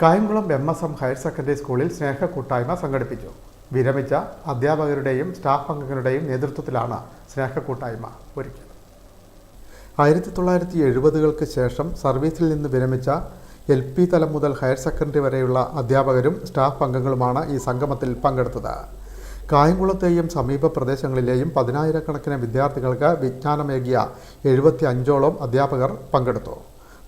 Kayamkulam M S M higher secondary സ്കൂളിൽ സ്നേഹ കൂട്ടായ്മ സംഘടിപ്പിച്ചു. വിരമിച്ച അധ്യാപകരുടെയും സ്റ്റാഫ് അംഗങ്ങളുടെയും നേതൃത്വത്തിലാണ് സ്നേഹ കൂട്ടായ്മ ഒരുക്കിയത്. ആയിരത്തി തൊള്ളായിരത്തി എഴുപതുകൾക്ക് ശേഷം സർവീസിൽ നിന്ന് വിരമിച്ച എൽ പി തലം മുതൽ ഹയർ സെക്കൻഡറി വരെയുള്ള അധ്യാപകരും സ്റ്റാഫ് അംഗങ്ങളുമാണ് ഈ സംഗമത്തിൽ പങ്കെടുത്തത്. കായംകുളത്തെയും സമീപ പ്രദേശങ്ങളിലെയും പതിനായിരക്കണക്കിന് വിദ്യാർത്ഥികൾക്ക് വിജ്ഞാനമേകിയ എഴുപത്തി അഞ്ചോളം അധ്യാപകർ പങ്കെടുത്തു.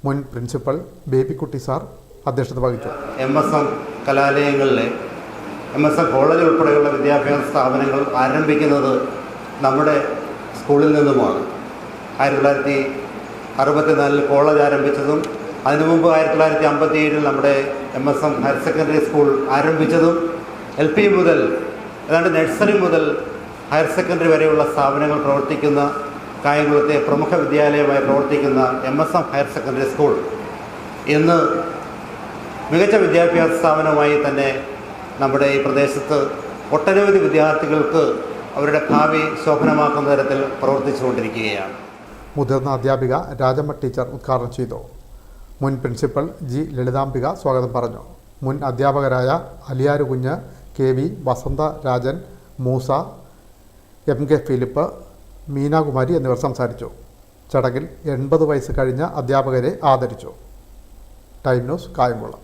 മുൻ പ്രിൻസിപ്പൽ ബേബിക്കുട്ടി സാർ അധ്യക്ഷത വഹിച്ചു. എം എസ് എം കലാലയങ്ങളിലെ എം എസ് എം കോളേജ് ഉൾപ്പെടെയുള്ള വിദ്യാഭ്യാസ സ്ഥാപനങ്ങൾ ആരംഭിക്കുന്നത് നമ്മുടെ സ്കൂളിൽ നിന്നുമാണ്. ആയിരത്തി തൊള്ളായിരത്തി അറുപത്തിനാലിൽ കോളേജ് ആരംഭിച്ചതും അതിനു മുമ്പ് ആയിരത്തി തൊള്ളായിരത്തി അമ്പത്തി ഏഴിൽ നമ്മുടെ M S M higher secondary school ആരംഭിച്ചതും L P മുതൽ ഏതാണ്ട് നഴ്സറി മുതൽ ഹയർ സെക്കൻഡറി വരെയുള്ള സ്ഥാപനങ്ങൾ പ്രവർത്തിക്കുന്ന കായംകുളത്തെ പ്രമുഖ വിദ്യാലയമായി പ്രവർത്തിക്കുന്ന M S M higher secondary school. ഇന്ന് മികച്ച വിദ്യാഭ്യാസ സ്ഥാപനമായി തന്നെ നമ്മുടെ ഈ പ്രദേശത്ത് ഒട്ടനവധി വിദ്യാർത്ഥികൾക്ക് അവരുടെ ഭാവി ശോഭനമാക്കുന്ന തരത്തിൽ പ്രവർത്തിച്ചുകൊണ്ടിരിക്കുകയാണ്. മുതിർന്ന അധ്യാപിക രാജമ്മ ടീച്ചർ ഉദ്ഘാടനം ചെയ്തു. മുൻ പ്രിൻസിപ്പൽ ജി ലളിതാംബിക സ്വാഗതം പറഞ്ഞു. മുൻ അധ്യാപകരായ Aliyaru Kunju K V Vasantha Rajan Moosa M K Philip Meenakumari എന്നിവർ സംസാരിച്ചു. ചടങ്ങിൽ എൺപത് വയസ്സ് കഴിഞ്ഞ അധ്യാപകരെ ആദരിച്ചു. Time news Kayamkulam.